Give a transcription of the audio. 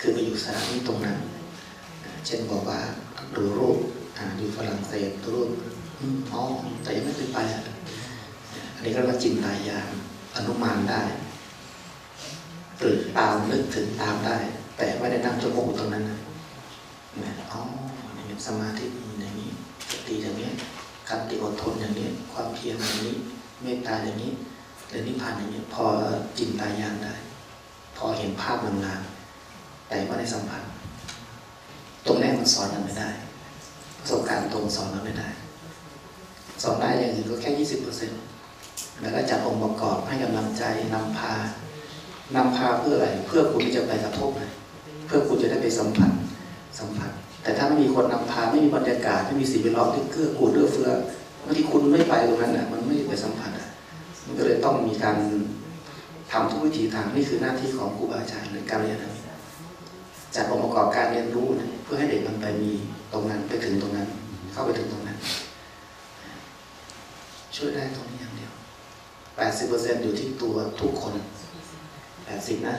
คือไปอยู่สถานที่ตรงนั้น เช่นบอกว่าดูรูปอยู่ฝรั่งเศสดูรูปอ๋อแต่ยังไม่เคยไปอันนี้ก็เรียกว่าจินตายานอนุมานได้หรือตามนึกถึงตามได้ แต่ไม่ได้นั่งจมูกตรงนั้นนะอ๋อนี่เสมาธิอย่างนี้สติอย่างนี้คันติอดทนอย่างนี้ ความเพียรอย่างนี้ เมตตาอย่างนี้เรือนิพพานอย่างนี้ พอจินตายานได้ พอเห็นภาพงามๆ แต่ไม่ได้สัมผัส ตรงแรกมันสอนเราไม่ได้ ประสบการณ์ตรงสอนเราไม่ได้ สอนได้อย่างอื่นก็แค่ยี่สิบเปอร์เซ็นต์แล้วก็จัดองค์ประกอบให้กำลังใจนำพานำพาเพื่ออะไร เพื่อคุณที่จะไปกระทบเลยเพื่อคุณจะได้ไปสัมผัสสัมผัส แต่ถ้าไม่มีคนนำพาไม่มีบรรยากาศไม่มีสิ่งแวดล้อมที่เกื้อกูลเอื้อเฟื้อบางทีคุณไม่ไปตรงนั้นอะมันไม่ไปสัมผัสอะมันก็เลยต้องมีการทำทุกวิถีทางนี่คือหน้าที่ของครูบาอาจารย์หรือการเรียนนะ จัดองค์ประกอบการเรียนรู้นะเพื่อให้เด็กมันไปมีตรงนั้นไปถึงตรงนั้น เข้าไปถึงตรงนั้น ช่วยได้ตรงนี้อย่างเดียว 80%อยู่ที่ตัวทุกคน 80 นะ